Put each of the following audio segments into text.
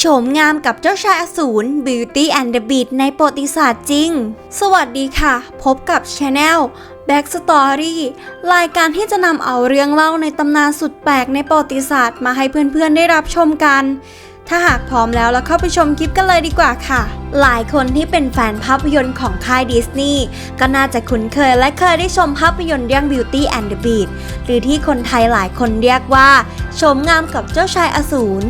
โฉมงามกับเจ้าชายอสูร Beauty and the Beast ในประวัติศาสตร์จริง สวัสดีค่ะ พบกับ Channel Back Story รายการที่จะนำเอาเรื่องเล่าในตำนานสุดแปลกในประวัติศาสตร์มาให้เพื่อนๆได้รับชมกัน ถ้าหากพร้อมแล้วเราเข้าไปชมคลิปกันเลยดีกว่าค่ะ หลายคนที่เป็นแฟนภาพยนตร์ของค่ายดิสนีย์ก็น่าจะคุ้นเคยและเคยได้ชมภาพยนตร์เรื่อง Beauty and the Beast หรือที่คนไทยหลายคนเรียกว่าโฉมงามกับเจ้าชายอสูร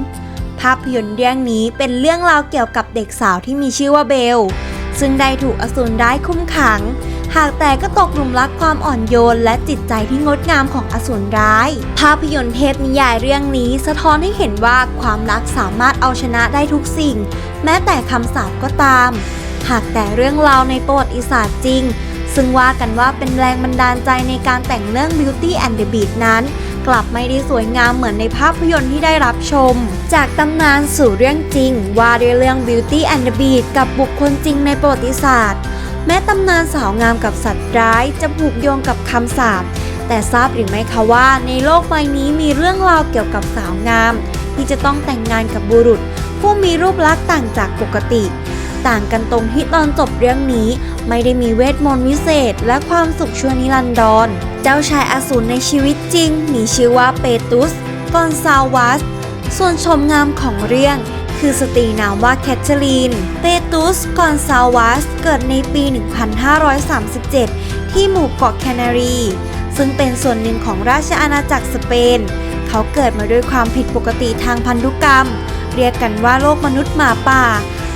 ภาพยนตร์เรื่องนี้เป็นเรื่องราวเกี่ยวกับเด็กสาวที่มีชื่อว่าเบล ซึ่งได้ถูกอสูรร้ายคุ้มขัง หากแต่ก็ตกหลุมรักความอ่อนโยน และจิตใจที่งดงามของอสูรร้าย ภาพยนตร์เทพนิยายเรื่องนี้สะท้อนให้เห็นว่าความรักสามารถเอาชนะได้ทุกสิ่ง แม้แต่คำสาปก็ตาม หากแต่เรื่องราวในประวัติศาสตร์จริง ซึ่งว่ากันว่าเป็นแรงบันดาลใจในการแต่งเรื่อง Beauty and the Beast นั้น กลับไม่ได้สวยงามเหมือนในภาพยนตร์ที่ได้รับชม จากตำนานสู่เรื่องจริง ว่าด้วยเรื่อง Beauty and the Beast กับบุคคลจริงในประวัติศาสตร์ แม้ตำนานสาวงามกับสัตว์ร้ายจะผูกโยงกับคำสาปแต่ทราบหรือไม่คะว่าในโลกใบนี้มีเรื่องราวเกี่ยวกับสาวงาม ที่จะต้องแต่งงานกับบุรุษ ผู้มีรูปลักษณ์ต่างจากปกติ ต่างกันตรงที่ตอนจบเรื่องนี้ ไม่ได้มีเวทมนต์วิเศษ และความสุขชั่วนิรันดร เจ้าชายอสูรในชีวิตจริง มีชื่อว่าเปตุสกอนซาวัส ส่วนชมงามของเรื่องคือสตรีนามว่าแคทเธอรีน เปตุสกอนซาวัส เกิดในปี 1537 ที่หมู่เกาะแคนารี ซึ่งเป็นส่วนหนึ่งของราชอาณาจักรสเปน เขาเกิดมาด้วยความผิดปกติทางพันธุกรรม เรียกกันว่าโลกมนุษย์หมาป่า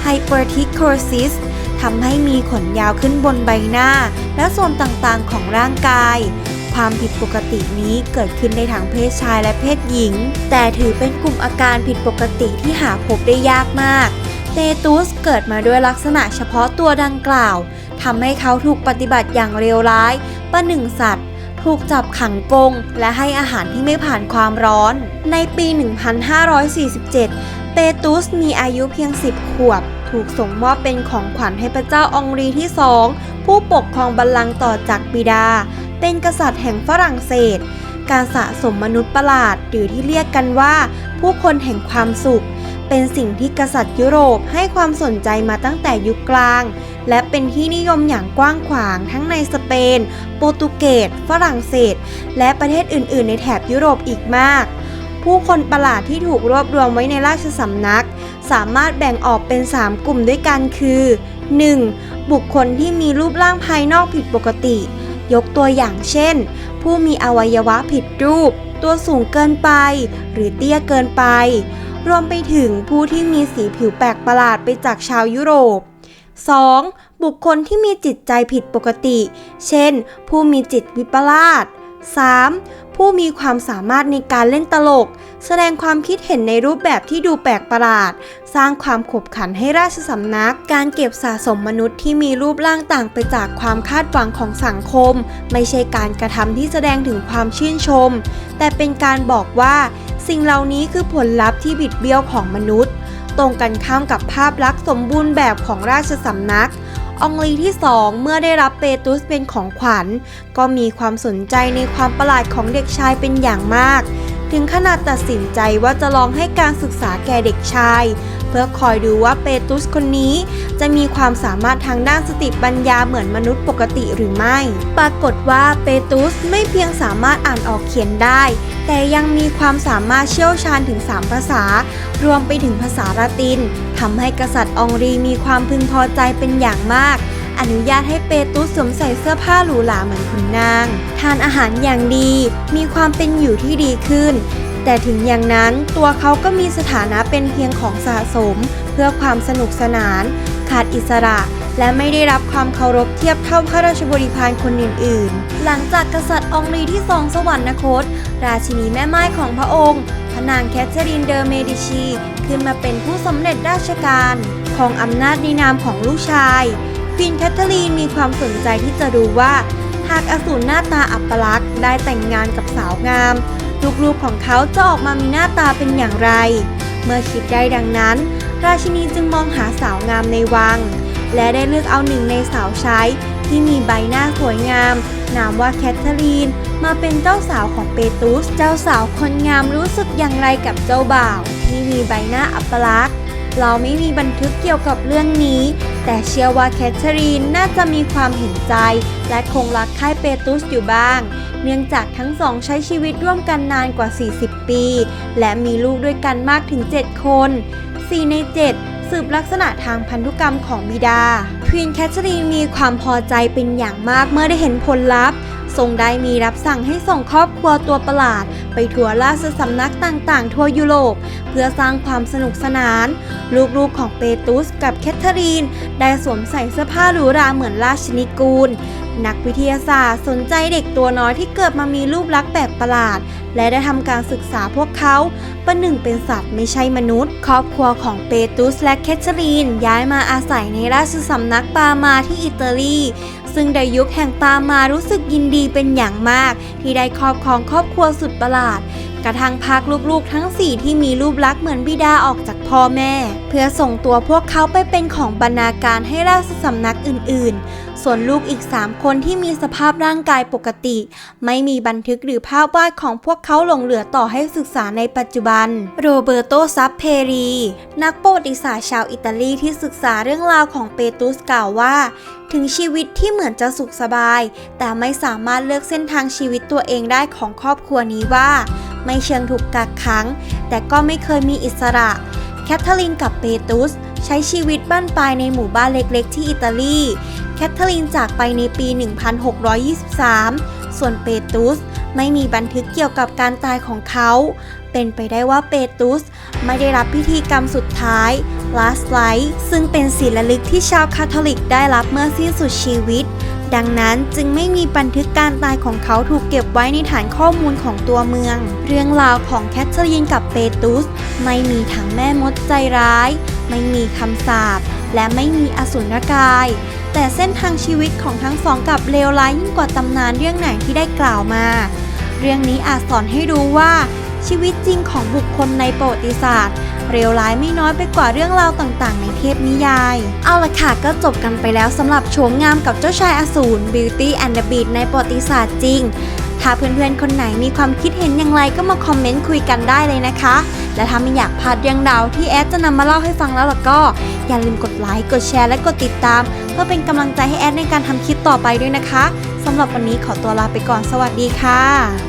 Hypertrichosis ทำให้มีขนยาวขึ้นบนใบหน้า และส่วนต่างๆของร่างกาย ความผิดปกตินี้เกิดขึ้นได้ทั้งเพศชายและเพศหญิง แต่ถือเป็นกลุ่มอาการผิดปกติที่หาพบได้ยากมากเตตุสเกิดมาด้วยลักษณะเฉพาะตัวดังกล่าวทำให้เขาถูกปฏิบัติอย่างเลวร้ายประหนึ่งสัตว์ ถูกจับขังกรงและให้อาหารที่ไม่ผ่านความร้อน ในปี 1547เปตุสมีอายุเพียง 10 ขวบ ถูกส่งมอบเป็นของขวัญให้พระเจ้าองรีที่สองผู้ปกครองบัลลังก์ต่อจากบิดา เป็นกษัตริย์แห่งฝรั่งเศส การสะสมมนุษย์ประหลาดหรือที่เรียกกันว่า ผู้คนแห่งความสุข เป็นสิ่งที่กษัตริย์ยุโรปให้ความสนใจมาตั้งแต่ยุคกลาง และเป็นที่นิยมอย่างกว้างขวางทั้งในสเปน โปรตุเกส ฝรั่งเศส และประเทศอื่น ๆ ในแถบยุโรปอีกมาก ผู้คนประหลาดที่ถูกรวบรวมไว้ในราชสำนัก สามารถแบ่งออกเป็น 3 กลุ่มด้วยกันคือ 1. บุคคลที่มีรูปร่างภายนอกผิดปกติ ยกตัวอย่างเช่น ผู้มีอวัยวะผิดรูป ตัวสูงเกินไป หรือเตี้ยเกินไป รวมไปถึงผู้ที่มีสีผิวแปลกประหลาดไปจากชาวยุโรป 2. บุคคลที่มีจิตใจผิดปกติ เช่น ผู้มีจิตวิปลาส 3. ผู้มีความสามารถในการเล่นตลก แสดงความคิดเห็นในรูปแบบที่ดูแปลกประหลาด สร้างความขบขันให้ราชสำนัก การเก็บสะสมมนุษย์ที่มีรูปร่างต่างไปจากความคาดหวังของสังคม ไม่ใช่การกระทำที่แสดงถึงความชื่นชม แต่เป็นการบอกว่า สิ่งเหล่านี้คือผลลัพธ์ที่บิดเบี้ยวของมนุษย์ ตรงกันข้ามกับภาพลักษณ์สมบูรณ์แบบของราชสำนัก องลีที่สองเมื่อได้รับเปตุสเป็นของขวัญ ก็มีความสนใจในความประหลาดของเด็กชายเป็นอย่างมาก ถึงขนาดตัดสินใจว่าจะลองให้การศึกษาแก่เด็กชาย เพื่อคอยดูว่าเปตุสคนนี้ จะมีความสามารถทางด้านสติปัญญาเหมือนมนุษย์ปกติหรือไม่ ปรากฏว่าเปตุสไม่เพียงสามารถอ่านออกเขียนได้ แต่ยังมีความสามารถเชี่ยวชาญถึง 3 ภาษา รวมไปถึงภาษาละตินทำให้กษัตริย์องรีมีความพึงพอใจเป็นอย่างมาก อนุญาตให้เปตุสสวมใส่เสื้อผ้าหรูหราเหมือนขุนนาง ทานอาหารอย่างดี มีความเป็นอยู่ที่ดีขึ้น แต่ถึงอย่างนั้นตัวเขาก็มีสถานะเป็นเพียงของสะสม เพื่อความสนุกสนาน ขาดอิสระและไม่ได้รับความเคารพเทียบเท่าข้าราชบริพารคนอื่นๆ หลังจากกษัตริย์องรีที่ทรงสวรรคต ราชินีแม่ไม้ของพระองค์ นางแคทเธอรีนเดอเมดิชี ขึ้นมาเป็นผู้สำเร็จราชการของอำนาจในนามของลูกชายควีนแคทเธอรีนมีความสนใจที่จะรู้ว่า หากอสูรหน้าตาอัปลักษณ์ได้แต่งงานกับสาวงาม ลูกๆของเขาจะออกมามีหน้าตาเป็นอย่างไร เมื่อคิดได้ดังนั้น ราชินีจึงมองหาสาวงามในวัง และได้เลือกเอาหนึ่งในสาวใช้ ที่มีใบหน้าสวยงาม นามว่าแคทเธอรีน มาเป็นเจ้าสาวของเปตุส เจ้าสาวคนงามรู้สึกอย่างไรกับเจ้าบ่าวที่มีใบหน้าอัปลักษณ์เราไม่มีบันทึกเกี่ยวกับเรื่องนี้ แต่เชื่อว่าแคทเธอรีนน่าจะมีความเห็นใจ และคงรักใคร่เปตุสอยู่บ้าง เนื่องจากทั้งสองใช้ชีวิตร่วมกันนานกว่า 40 ปี และมีลูกด้วยกันมากถึง 7 คน 4 ใน 7 สืบลักษณะทางพันธุกรรมของบิดา ควีนแคทเธอรีนมีความพอใจเป็นอย่างมากเมื่อได้เห็นผลลัพธ์ ทรงได้มีรับสั่งให้ส่งครอบครัวตัวประหลาด ไปทัวร์ราชสำนักต่างๆ ทั่วยุโรป เพื่อสร้างความสนุกสนาน ลูกๆของเปตุสกับแคทเธอรีน ได้สวมใส่เสื้อผ้าหรูหราเหมือนราชนิกูล นักวิทยาศาสตร์สนใจเด็กตัวน้อยที่เกิดมามีรูปลักษณ์แปลกประหลาด และได้ทำการศึกษาพวกเขาประหนึ่งเป็นสัตว์ไม่ใช่มนุษย์ ครอบครัวของเปตุสและแคทเธอรีนย้ายมาอาศัยในราชสำนักปามาที่อิตาลี ซึ่งในยุคแห่งปามารู้สึกยินดีเป็นอย่างมาก ที่ได้ครอบครองครอบครัวสุดประหลาด กระทั่งพากลูกๆทั้ง4ที่มีรูปลักษณ์เหมือนบิดาออกจาก พ่อแม่ เพื่อส่งตัวพวกเขาไปเป็นของบรรณาการให้ราชสำนักอื่น ๆ ส่วนลูกอีก3คนที่มีสภาพร่างกายปกติ ไม่มีบันทึกหรือภาพวาดของพวกเขาหลงเหลือต่อให้ศึกษาในปัจจุบัน โรเบิร์โตซับเพรี นักประวัติศาสตร์ชาวอิตาลีที่ศึกษาเรื่องราวของเปตุสกล่าวว่าถึงชีวิตที่เหมือนจะสุขสบาย แต่ไม่สามารถเลือกเส้นทางชีวิตตัวเองได้ของครอบครัวนี้ว่า ไม่เชิงถูกกักขัง แต่ก็ไม่เคยมีอิสระ แคทเธอรีนกับเปตุสใช้ชีวิตบ้านปลายในหมู่บ้านเล็กๆ ที่อิตาลี แคทเธอรีนจากไปในปี 1623 ส่วนเปตุสไม่มีบันทึกเกี่ยวกับการตายของเขา เป็นไปได้ว่าเปตุสไม่ได้รับพิธีกรรมสุดท้าย last rite ซึ่งเป็นศิลลึกที่ชาวคาทอลิกได้รับเมื่อสิ้นสุดชีวิต ดังนั้นจึงไม่มีบันทึกการตายของเขาถูกเก็บไว้ในฐานข้อมูลของตัวเมือง เรื่องราวของแคทเธอรีนกับเปตุส ไม่มีทั้งแม่มดใจร้าย ไม่มีคำสาปและไม่มีอสุรกาย แต่เส้นทางชีวิตของทั้งสองกับเลวร้ายยิ่งกว่าตำนานเรื่องไหนที่ได้กล่าวมา เรื่องนี้อาจสอนให้รู้ว่าชีวิตจริงของบุคคลในประวัติศาสตร์ เร็วร้ายไม่น้อยไปกว่าเรื่องราวต่างๆ ในเทพนิยาย เอาละค่ะก็จบกันไปแล้วสำหรับโฉมงามกับเจ้าชายอสูร Beauty and the Beast ในประวัติศาสตร์จริง ถ้าเพื่อนๆ คนไหนมีความคิดเห็นอย่างไรก็มาคอมเมนต์คุยกันได้เลยนะคะ และถ้าไม่อยากพลาดเรื่องราวที่แอดจะนำมาเล่าให้ฟังแล้วล่ะก็ อย่าลืมกดไลค์กดแชร์และกดติดตาม เพื่อเป็นกำลังใจให้แอดในการทำคลิปต่อไปด้วยนะคะสำหรับวันนี้ขอตัวลาไปก่อนสวัสดีค่ะ